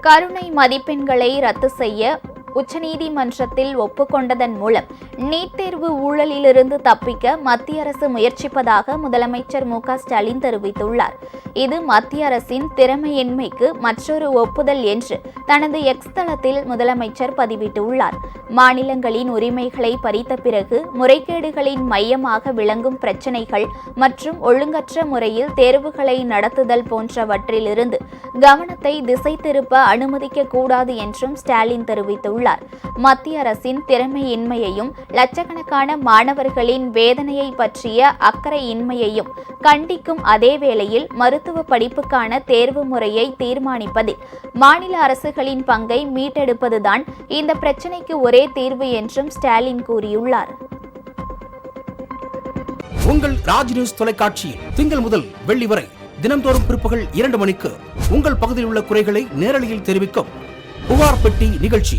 கருணை மதிப்பெண்களை ரத்து செய்ய உச்சநீதிமன்றத்தில் ஒப்புக்கொண்டதன் மூலம் நீட் தேர்வு ஊழலிலிருந்து தப்பிக்க மத்திய அரசு முயற்சிப்பதாக முதலமைச்சர் மு ஸ்டாலின் தெரிவித்துள்ளார். இது மத்திய அரசின் திறமையின்மைக்கு மற்றொரு ஒப்புதல் என்று தனது எக்ஸ் தளத்தில் முதலமைச்சர் பதிவிட்டுள்ளார். மாநிலங்களின் உரிமைகளை பறித்த பிறகு முறைகேடுகளின் மையமாக விளங்கும் பிரச்சினைகள் மற்றும் ஒழுங்கற்ற முறையில் தேர்வுகளை நடத்துதல் போன்றவற்றிலிருந்து கவனத்தை திசை திருப்ப அனுமதிக்க கூடாது என்றும் ஸ்டாலின் தெரிவித்துள்ளார். கூறியுள்ளார். மத்திய அரசின் திறமையின்மையையும் லட்சக்கணக்கான மாணவர்களின் வேதனையை பற்றிய அக்கறையின்மையையும் கண்டிக்கும் அதே வேளையில் மருத்துவ படிப்புக்கான தேர்வு முறையை தீர்மானிப்பதில் மாநில அரசுகளின் பங்கை மீட்டெடுப்பதுதான் இந்த பிரச்சினைக்கு ஒரே தீர்வு என்றும் ஸ்டாலின் கூறியுள்ளார். உங்கள் ராஜ் நியூஸ் தொலைக்காட்சியில் திங்கள் முதல் வெள்ளி வரை தினம்தோறும் பிற்பகல் இரண்டு மணிக்கு உங்கள் பகுதியில் உள்ள குறைகளை நேரலையில் தெரிவிக்கும் புகார் பெட்டி நிகழ்ச்சி.